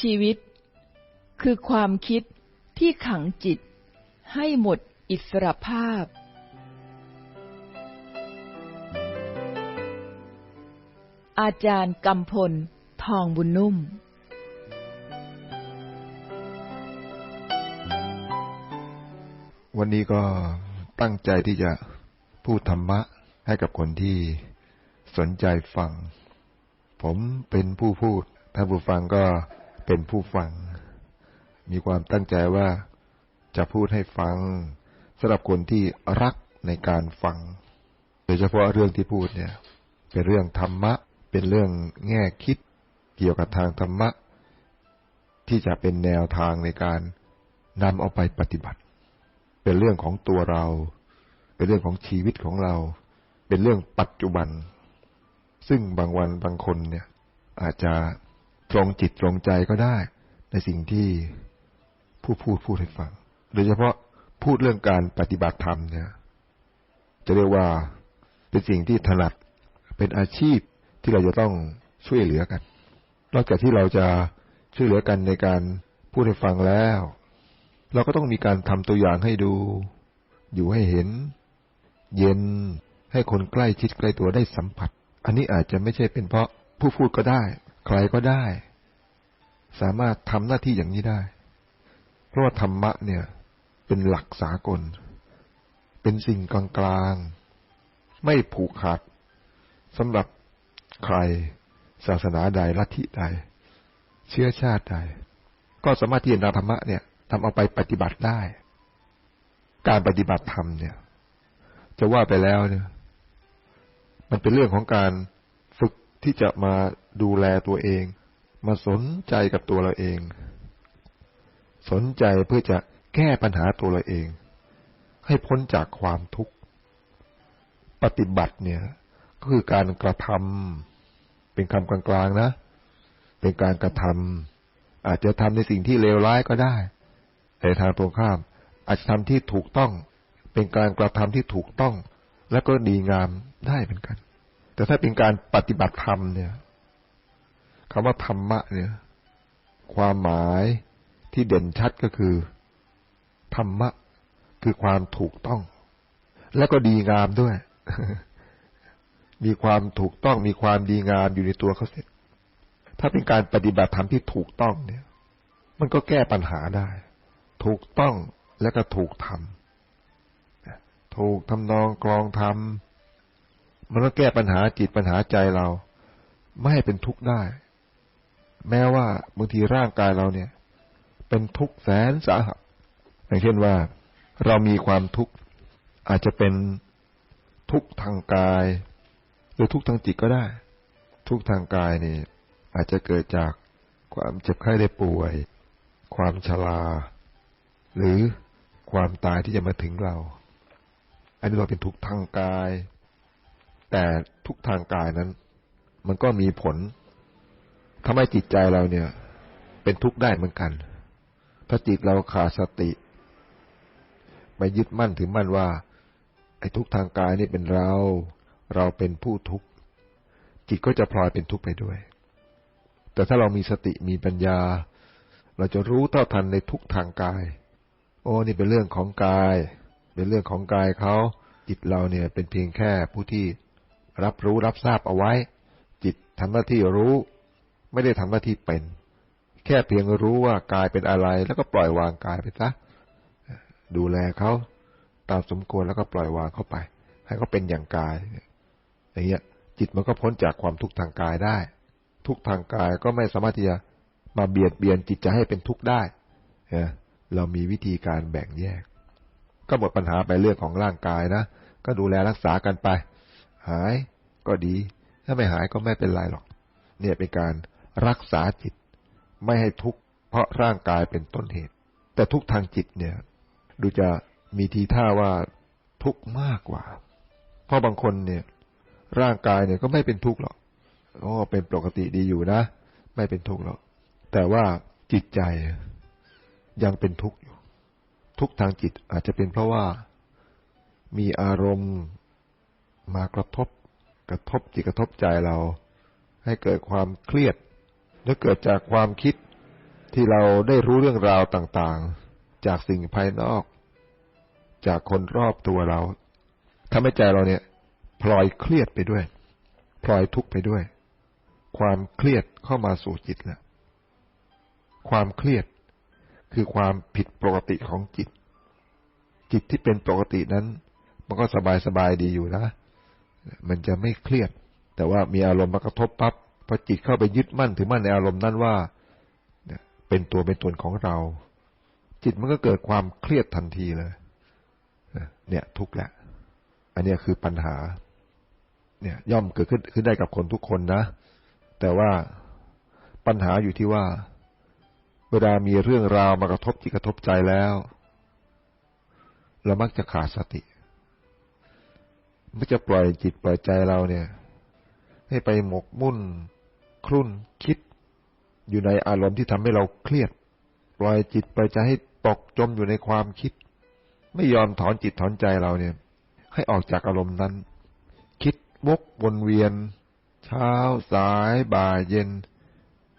ชีวิต คือความคิดที่ขังจิต ให้หมดอิสรภาพ อาจารย์กำพล ทองบุญนุ่มวันนี้ก็ตั้งใจที่จะพูดธรรมะให้กับคนที่สนใจฟัง ผมเป็นผู้พูด ท่านผู้ฟังก็ เป็นผู้ฟัง มีความตั้งใจว่าจะพูดให้ฟังสำหรับคนที่รักในการฟัง โดยเฉพาะเรื่องที่พูดเนี่ย เป็นเรื่องธรรมะ เป็นเรื่องแง่คิดเกี่ยวกับทางธรรมะ ที่จะเป็นแนวทางในการนำเอาไปปฏิบัติ เป็นเรื่องของตัวเรา เป็นเรื่องของชีวิตของเรา เป็นเรื่องปัจจุบัน ซึ่งบางวันบางคนเนี่ยอาจจะ ตรงจิตตรงใจก็ได้ ในสิ่งที่ผู้พูดพูดให้ฟัง โดยเฉพาะพูดเรื่องการปฏิบัติธรรมเนี่ย จะเรียกว่าเป็นสิ่งที่ถนัดเป็นอาชีพที่เราจะต้องช่วยเหลือกัน นอกจากที่เราจะช่วยเหลือกันในการพูดให้ฟังแล้ว เราก็ต้องมีการทำตัวอย่างให้ดู อยู่ให้เห็น เย็นให้คนใกล้ชิดใกล้ตัวได้สัมผัส อันนี้อาจจะไม่ใช่เป็นเพราะผู้พูดก็ได้ ใครก็ได้ สามารถทำหน้าที่อย่างนี้ได้ เพราะว่าธรรมะเนี่ย เป็นหลักสากล เป็นสิ่งกลางๆ ไม่ผูกขาดสำหรับใครศาสนาใดลัทธิใด เชื้อชาติใด ก็สามารถที่จะนำธรรมะเนี่ยทำเอาไปปฏิบัติได้ การปฏิบัติธรรมเนี่ย จะว่าไปแล้วเนี่ย มันเป็นเรื่องของการฝึกที่จะมา ดูแลตัวเอง มาสนใจกับตัวเราเอง สนใจเพื่อจะแก้ปัญหาตัวเราเอง ให้พ้นจากความทุกข์ ปฏิบัติเนี่ย ก็คือการกระทำเป็นคำกลางๆนะ เป็นการกระทำอาจจะทำในสิ่งที่เลวร้ายก็ได้ แต่ทางตรงข้าม อาจจะทำที่ถูกต้อง เป็นการกระทำที่ถูกต้อง และก็ดีงามได้เหมือนกัน แต่ถ้าเป็นการปฏิบัติธรรมเนี่ย คำว่าธรรมะเนี่ย ความหมายที่เด่นชัดก็คือ ธรรมะ คือความถูกต้อง และก็ดีงามด้วย มีความถูกต้องมีความดีงามอยู่ในตัวเขาเสร็จ ถ้าเป็นการปฏิบัติธรรมที่ถูกต้องเนี่ย มันก็แก้ปัญหาได้ ถูกต้องและก็ถูกทำถูกทำนองกรองทำมันก็แก้ปัญหาจิตปัญหาใจเรา ไม่ให้เป็นทุกข์ได้ แม้ว่าบางทีร่างกายเราเนี่ย เป็นทุกข์แสนสาหัสอย่างเช่นว่าเรามีความทุกข์อาจจะเป็นทุกข์ทางกาย หรือทุกข์ทางจิตก็ได้ ทุกข์ทางกายนี่อาจจะเกิดจากความเจ็บไข้ได้ป่วย ความชราหรือความตายที่จะมาถึงเรา อันนี้เราเป็นทุกข์ทางกาย แต่ทุกข์ทางกายนั้น มันก็มีผล ทำให้จิตใจเราเนี่ย เป็นทุกข์ได้เหมือนกันถ้าจิตเราขาดสติไปยึดมั่นถือมั่นว่า ไอ้ทุกข์ทางกายนี่เป็นเรา เราเป็นผู้ทุกข์ จิตก็จะพลอยเป็นทุกข์ไปด้วย แต่ถ้าเรามีสติมีปัญญา เราจะรู้เท่าทันในทุกทางกาย โอ้นี่เป็นเรื่องของกาย เป็นเรื่องของกายเขาจิตเราเนี่ยเป็นเพียงแค่ผู้ที่รับรู้รับทราบเอาไว้ จิตทำหน้าที่รู้ ไม่ได้ทำหน้าที่เป็น แค่เพียงรู้ว่ากายเป็นอะไร แล้วก็ปล่อยวางกายไปซะดูแลเขาตามสมควรแล้วก็ปล่อยวางเข้าไป ให้เขาเป็นอย่างกายอย่างเงี้ยจิตมันก็พ้นจากความทุกข์ทางกายได้ ทุกทางกายก็ไม่สามารถที่จะมาเบียดเบียนจิตใจให้เป็นทุกข์ได้เรามีวิธีการแบ่งแยก ก็หมดปัญหาไปเรื่องของร่างกายนะก็ดูแลรักษากันไป หายก็ดี ถ้าไม่หายก็ไม่เป็นไรหรอก เนี่ยเป็นการ รักษาจิต ไม่ให้ทุกข์เพราะร่างกายเป็นต้นเหตุ แต่ทุกทางจิตเนี่ย ดูจะมีทีท่าว่าทุกข์มากกว่า เพราะบางคนเนี่ย ร่างกายเนี่ยก็ไม่เป็นทุกข์หรอกโอ้เป็นปกติดีอยู่นะ ไม่เป็นทุกข์หรอก แต่ว่าจิตใจยังเป็นทุกข์อยู่ ทุกทางจิตอาจจะเป็นเพราะว่ามีอารมณ์มากระทบ กระทบจิตกระทบใจเรา ให้เกิดความเครียด และเกิดจากความคิดที่เราได้รู้เรื่องราวต่างๆ จากสิ่งภายนอก จากคนรอบตัวเราทำให้ใจเราเนี่ยพลอยเครียดไปด้วย พลอยทุกข์ไปด้วย ความเครียดเข้ามาสู่จิตแล้วความเครียดคือความผิดปกติของจิต จิตที่เป็นปกตินั้น มันก็สบายสบายดีอยู่นะ มันจะไม่เครียด แต่ว่ามีอารมณ์มากระทบปับ๊บ พอจิตเข้าไปยึดมั่นถือมั่นในอารมณ์นั้นว่าเป็นตัวเป็นตนของเรา จิตมันก็เกิดความเครียดทันทีเลยเนี่ย ทุกข์แหละ อันนี้คือปัญหา เนี่ย ย่อมเกิดขึ้นขึ้นได้กับคนทุกคนนะ แต่ว่าปัญหาอยู่ที่ว่า เวลามีเรื่องราวมากระทบจิตกระทบใจแล้วเรามักจะขาดสติมักจะปล่อยจิตปล่อยใจเราเนี่ย ให้ไปหมกมุ่น ครุ่นคิด อยู่ในอารมณ์ที่ทำให้เราเครียด ปล่อยจิตปล่อยใจให้ตกจมอยู่ในความคิด ไม่ยอมถอนจิตถอนใจเราเนี่ย ให้ออกจากอารมณ์นั้น คิดวกวนเวียน เช้าสายบ่ายเย็น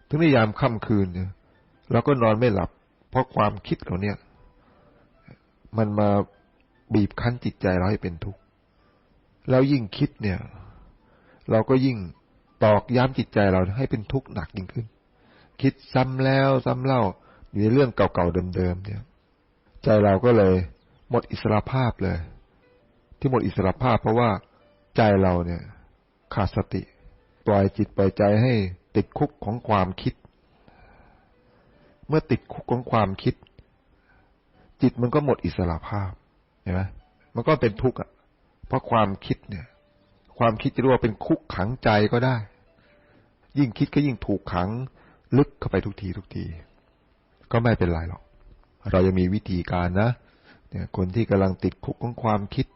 ถึงในยามค่ำคืนเนี่ยเราก็นอนไม่หลับ เพราะความคิดเราเนี่ย มันมาบีบคั้นจิตใจเราให้เป็นทุกข์แล้วยิ่งคิดเนี่ย เราก็ยิ่ง ตอกย้ำจิตใจเราให้เป็นทุกข์หนักยิ่งขึ้น คิดซ้ำแล้วซ้ำเล่าอยู่ในเรื่องเก่าๆเดิมๆเนี่ย ใจเราก็เลย หมดอิสระภาพเลย ที่หมดอิสระภาพเพราะว่าใจเราเนี่ย ขาดสติ ปล่อยจิตปล่อยใจให้ติดคุกของความคิด เมื่อติดคุกของความคิด จิตมันก็หมดอิสระภาพเห็นไหมมันก็เป็นทุกข์อะเพราะความคิดเนี่ย ความคิดจะเรียกว่าเป็นคุกขังใจก็ได้ ยิ่งคิดก็ยิ่งถูกขัง ลึกเข้าไปทุกทีทุกที ก็ไม่เป็นไรหรอก เรายังมีวิธีการนะเนี่ยคนที่กำลังติดคุกของความคิด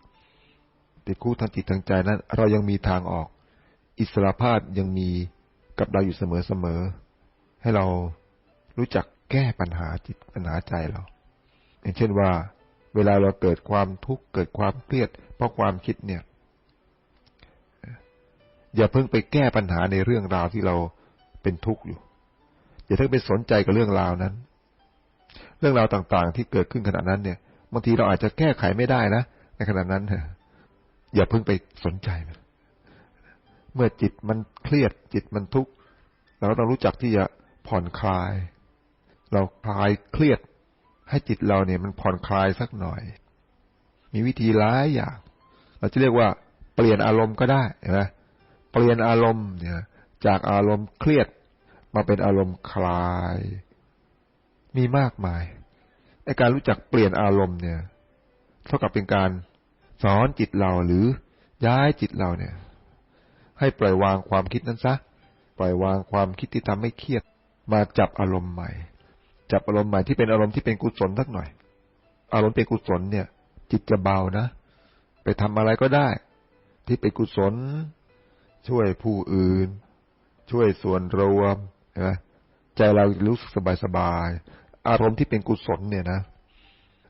ติดคุกทางจิตทางใจนั้น เรายังมีทางออก อิสระภาพยังมีกับเราอยู่เสมอเสมอ ให้เรารู้จักแก้ปัญหาจิตปัญหาใจเราอย่างเช่นว่า เวลาเราเกิดความทุกข์เกิดความเครียด เพราะความคิดเนี่ย อย่าเพิ่งไปแก้ปัญหาในเรื่องราวที่เราเป็นทุกข์อยู่ อย่าเพิ่งไปสนใจกับเรื่องราวนั้น เรื่องราวต่างๆ ที่เกิดขึ้นขณะนั้นเนี่ยบางทีเราอาจจะแก้ไขไม่ได้นะในขณะนั้นอย่าเพิ่งไปสนใจมันเมื่อจิตมันเครียดจิตมันทุกข์เราต้องรู้จักที่จะผ่อนคลาย เราคลายเครียด ให้จิตเราเนี่ยมันผ่อนคลายสักหน่อย มีวิธีหลายอย่าง เราจะเรียกว่าเปลี่ยนอารมณ์ก็ได้เห็นไหม เปลี่ยนอารมณ์เนี่ย จากอารมณ์เครียดมาเป็นอารมณ์คลาย มีมากมายในการรู้จักเปลี่ยนอารมณ์เนี่ย เท่ากับเป็นการสอนจิตเราหรือย้ายจิตเราเนี่ย ให้ปล่อยวางความคิดนั้นซะ ปล่อยวางความคิดที่ทำให้เครียด มาจับอารมณ์ใหม่ จับอารมณ์ใหม่ที่เป็นอารมณ์ที่เป็นกุศลสักหน่อย อารมณ์เป็นกุศลเนี่ย จิตจะเบานะ ไปทำอะไรก็ได้ ที่เป็นกุศล ช่วยผู้อื่น ช่วยส่วนรวมใช่ไหมใจเรารู้สึกสบายสบายอารมณ์ที่เป็นกุศลเนี่ยนะ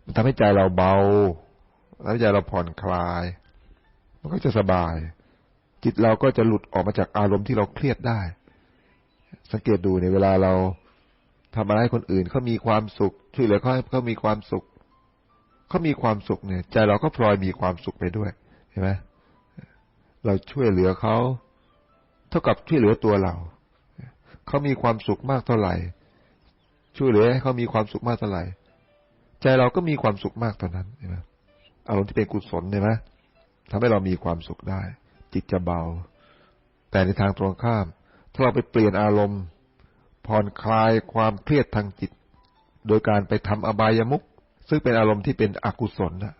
มันทำให้ใจเราเบาทำให้ใจเราผ่อนคลาย มันก็จะสบาย จิตเราก็จะหลุดออกมาจากอารมณ์ที่เราเครียดได้ สังเกตดูในเวลาเราทำอะไรให้คนอื่นเขามีความสุข ช่วยเหลือเขาเขามีความสุขเขามีความสุขเนี่ย ใจเราก็พลอยมีความสุขไปด้วยเห็นไหมเราช่วยเหลือเขา ท่ากับช่วยเหลือตัวเรา เขามีความสุขมากเท่าไหร่ ช่วยเหลือให้เขามีความสุขมากเท่าไหร่ ใจเราก็มีความสุขมากเท่านั้นเห็นไหมอารมณ์ที่เป็นกุศลเห็นไหมทำให้เรามีความสุขได้ จิตจะเบา แต่ในทางตรงข้าม ถ้าเราไปเปลี่ยนอารมณ์ผ่อนคลายความเครียดทางจิต โดยการไปทำอบายมุขซึ่งเป็นอารมณ์ที่เป็นอกุศลนะ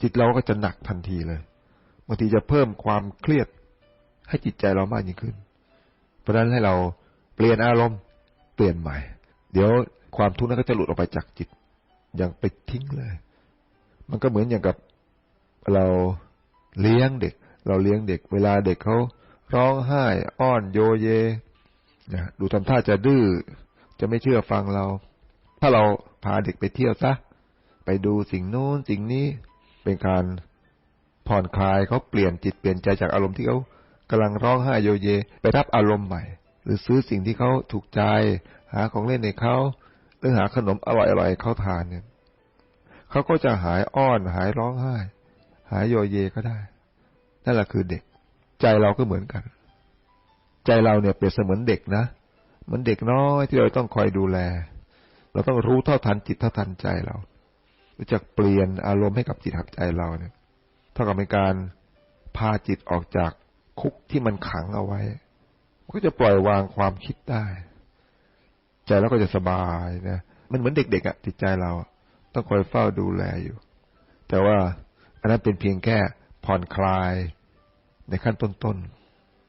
จิตเราก็จะหนักทันทีเลยบางทีจะเพิ่มความเครียด ให้จิตใจเรามากยิ่งขึ้น เพราะฉะนั้นให้เราเปลี่ยนอารมณ์เปลี่ยนใหม่ เดี๋ยวความทุกข์นั้นก็จะหลุดออกไปจากจิต อย่างไปทิ้งเลย มันก็เหมือนอย่างกับเราเลี้ยงเด็ก เราเลี้ยงเด็ก เวลาเด็กเขาร้องไห้ อ้อนโยเยนะดูทำท่าจะดื้อจะไม่เชื่อฟังเรา ถ้าเราพาเด็กไปเที่ยวซะ ไปดูสิ่งโน้นสิ่งนี้เป็นการผ่อนคลายเขาเปลี่ยนจิตเปลี่ยนใจจากอารมณ์ที่เขา กำลังร้องไห้โยเย ไปรับอารมณ์ใหม่ หรือซื้อสิ่งที่เขาถูกใจ หาของเล่นในเขาหรือหาขนมอร่อยๆเขาทานเนี่ยเขาก็จะหายอ้อนหายร้องไห้ หายโยเยก็ได้ นั่นแหละคือเด็ก ใจเราก็เหมือนกัน ใจเราเนี่ยเปรียบเสมือนเด็กนะเหมือนเด็กน้อยที่เราต้องคอยดูแล เราต้องรู้เท่าทันจิตเท่าทันใจเรารู้จักเปลี่ยนอารมณ์ให้กับจิตหักใจเราเนี่ย เท่ากับเป็นการพาจิตออกจาก คุกที่มันขังเอาไว้ ก็จะปล่อยวางความคิดได้ ใจเราก็จะสบายนะมันเหมือนเด็กๆอะ่ะจิตใจเราต้องคอยเฝ้าดูแลอยู่ แต่ว่าอันนั้นเป็นเพียงแค่ผ่อนคลายในขั้นต้น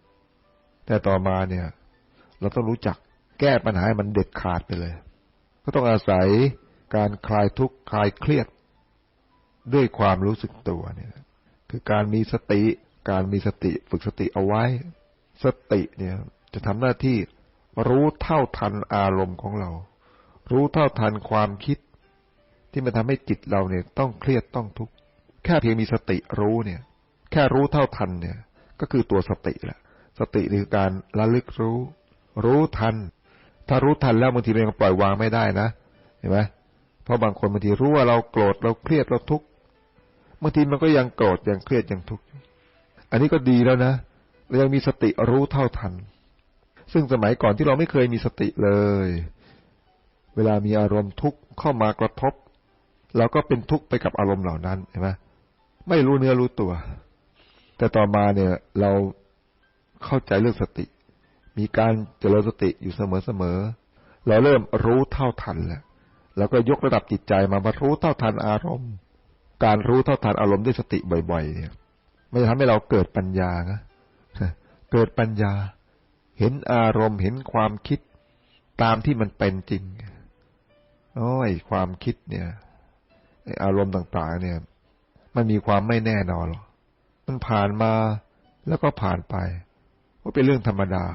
ๆ แต่ต่อมาเนี่ย เราต้องรู้จักแก้ปัญหาให้มันเด็ดขาดไปเลย ก็ต้องอาศัยการคลายทุกข์คลายเครียด ด้วยความรู้สึกตัวเนี่ย คือการมีสติ การมีสติฝึกสติเอาไว้ สติเนี่ย จะทำหน้าที่รู้เท่าทันอารมณ์ของเรา รู้เท่าทันความคิด ที่มันทำให้จิตเราเนี่ย ต้องเครียดต้องทุกข์แค่เพียงมีสติรู้เนี่ย แค่รู้เท่าทันเนี่ย ก็คือตัวสติแหละสติคือการระลึกรู้ รู้ทัน ถ้ารู้ทันแล้วบางทีมันปล่อยวางไม่ได้นะเห็นไหมเพราะบางคนบางทีรู้ว่าเราโกรธเราเครียดเราทุกข์บางทีมันก็ยังโกรธยังเครียดยังทุกข์ อันนี้ก็ดีแล้วนะเรายังมีสติรู้เท่าทัน ซึ่งสมัยก่อนที่เราไม่เคยมีสติเลย เวลามีอารมณ์ทุกข์เข้ามากระทบเราก็เป็นทุกข์ไปกับอารมณ์เหล่านั้นเห็นไหมไม่รู้เนื้อรู้ตัว แต่ต่อมาเนี่ยเราเข้าใจเรื่องสติ มีการเจริญสติอยู่เสมอๆเราเริ่มรู้เท่าทันแล้วแล้วก็ยกระดับจิตใจมามารู้เท่าทันอารมณ์ การรู้เท่าทันอารมณ์ด้วยสติบ่อย ๆ เนี่ย มันจะทำให้เราเกิดปัญญานะเกิดปัญญา เห็นอารมณ์เห็นความคิดตามที่มันเป็นจริงโอ้ยความคิดเนี่ยอารมณ์ต่างๆ เนี่ย มันมีความไม่แน่นอนหรอกมันผ่านมาแล้วก็ผ่านไปว่าเป็นเรื่องธรรมดา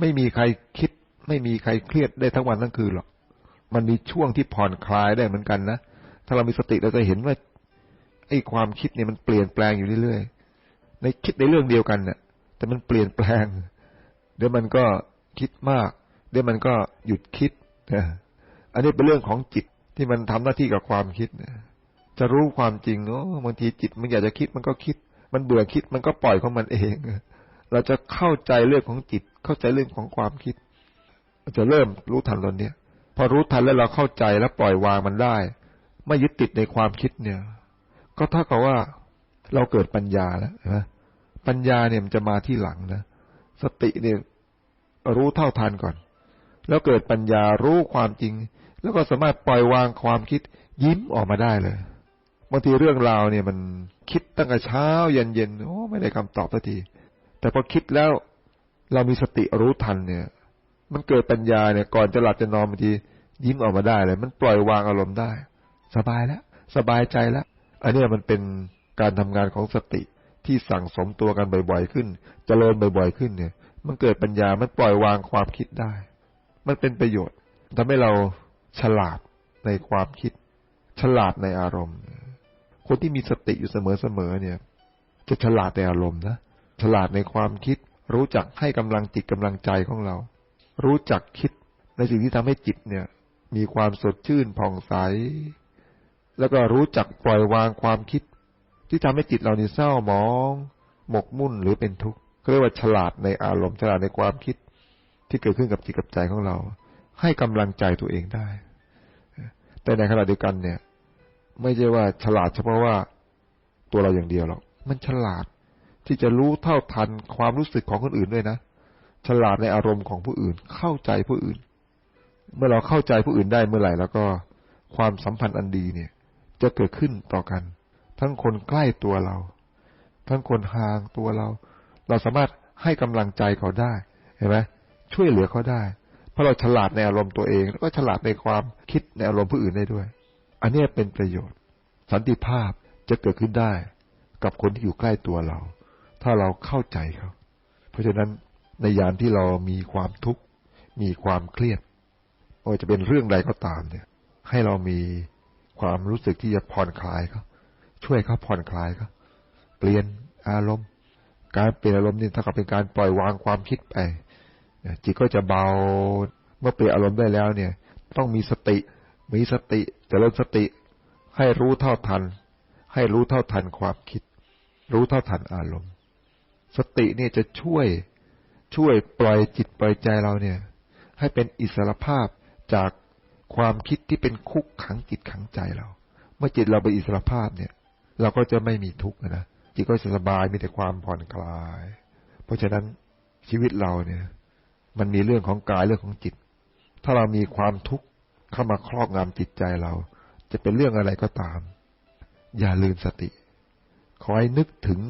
ไม่มีใครคิด ไม่มีใครเครียดได้ทั้งวันทั้งคืนหรอก มันมีช่วงที่ผ่อนคลายได้เหมือนกันนะ ถ้าเรามีสติเราจะเห็นว่า ไอ้ความคิดเนี่ยมันเปลี่ยนแปลงอยู่เรื่อยๆ ในคิดในเรื่องเดียวกันเนี่ยแต่มันเปลี่ยนแปลง เดี๋ยวมันก็คิดมาก เดี๋ยวมันก็หยุดคิดนะอันนี้เป็นเรื่องของจิตที่มันทำหน้าที่กับความคิดนะจะรู้ความจริงเนาะบางทีจิตมันอยากจะคิดมันก็คิด มันเบื่อคิดมันก็ปล่อยของมันเอง เราจะเข้าใจเรื่องของจิต เข้าใจเรื่องของความคิด จะเริ่มรู้ทันตอนเนี้ยพอรู้ทันแล้วเราเข้าใจแล้วปล่อยวางมันได้ ไม่ยึดติดในความคิดเนี่ย ก็เท่ากับว่าเราเกิดปัญญาแล้วนะปัญญาเนี่ยมันจะมาที่หลังนะสติเนี่ยรู้เท่าทันก่อน แล้วเกิดปัญญารู้ความจริง แล้วก็สามารถปล่อยวางความคิดยิ้มออกมาได้เลยบางทีเรื่องราวเนี่ยมันคิดตั้งแต่เช้าเย็นเย็นโอ้ไม่ได้คำตอบสักที แต่พอคิดแล้วเรามีสติรู้ทันเนี่ย มันเกิดปัญญาเนี่ยก่อนจะหลับจะนอนบางทียิ้มออกมาได้เลย มันปล่อยวางอารมณ์ได้ สบายแล้ว สบายใจแล้ว อันนี้มันเป็นการทำงานของสติที่สั่งสมตัวกันบ่อยๆขึ้นจเจริญบ่อยๆขึ้นเนี่ย มันเกิดปัญญา มันปล่อยวางความคิดได้ มันเป็นประโยชน์ทำให้เราฉลาดในความคิด ฉลาดในอารมณ์ คนที่มีสติอยู่เสมอๆเนี่ย จะฉลาดในอารมณ์นะ ฉลาดในความคิด รู้จักให้กำลังจิตกำลังใจของเรา รู้จักคิดในสิ่งที่ทำให้จิตเนี่ย มีความสดชื่นผ่องใส แล้วก็รู้จักปล่อยวางความคิด ที่ทำให้จิตเรานี่เศร้าหมอง หมกมุ่นหรือเป็นทุกข์เรียกว่าฉลาดในอารมณ์ฉลาดในความคิด ที่เกิดขึ้นกับจิตกับใจของเรา ให้กำลังใจตัวเองได้ แต่ในขณะเดียวกันเนี่ย ไม่ใช่ว่าฉลาดเฉพาะว่าตัวเราอย่างเดียวหรอกมันฉลาดที่จะรู้เท่าทันความรู้สึกของคนอื่นด้วยนะฉลาดในอารมณ์ของผู้อื่น เข้าใจผู้อื่น เมื่อเราเข้าใจผู้อื่นได้เมื่อไหร่แล้วก็ความสัมพันธ์อันดีเนี่ย จะเกิดขึ้นต่อกัน ทั้งคนใกล้ตัวเรา ทั้งคนห่างตัวเรา เราสามารถให้กำลังใจเขาได้เห็นไหมช่วยเหลือเขาได้ เพราะเราฉลาดในอารมณ์ตัวเอง แล้วก็ฉลาดในความคิดในอารมณ์ผู้อื่นได้ด้วย อันนี้เป็นประโยชน์ สันติภาพจะเกิดขึ้นได้ กับคนที่อยู่ใกล้ตัวเรา ถ้าเราเข้าใจเขาเพราะฉะนั้นในยามที่เรามีความทุกข์มีความเครียดว่าจะเป็นเรื่องใดก็ตามเนี่ย ให้เรามี ความรู้สึกที่จะผ่อนคลายเขาช่วยเขาผ่อนคลายเขาเปลี่ยนอารมณ์ การเปลี่ยนอารมณ์นี่เท่ากับเป็นการปล่อยวางความคิดไปจิตก็จะเบาเมื่อเปลี่ยนอารมณ์ได้แล้วเนี่ย ต้องมีสติ มีสติจเจริญสติ ให้รู้เท่าทัน ให้รู้เท่าทันความคิด รู้เท่าทันอารมณ์ สติเนี่ยจะช่วยช่วยปล่อยจิตปล่อยใจเราเนี่ย ให้เป็นอิสระภาพจาก ความคิดที่เป็นคุกขังจิตขังใจเรา เมื่อจิตเราเป็นอิสระภาพเนี่ย เราก็จะไม่มีทุกข์นะจิตก็จะสบายมีแต่ความผ่อนคลาย เพราะฉะนั้นชีวิตเราเนี่ย มันมีเรื่องของกายเรื่องของจิต ถ้าเรามีความทุกข์เข้ามาครอบงำจิตใจเรา จะเป็นเรื่องอะไรก็ตาม อย่าลืมสติ คอยนึกถึง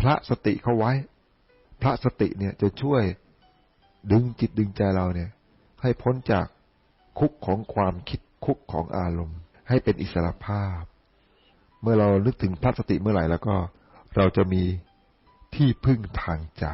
พระสติเข้าไว้ พระสติเนี่ยจะช่วยดึงจิตดึงใจเราเนี่ย ให้พ้นจาก คุกของความคิดคุกของอารมณ์ ให้เป็นอิสระภาพ เมื่อเรานึกถึงพระสติเมื่อไหร่แล้วก็ เราจะมีที่พึ่งทางใจ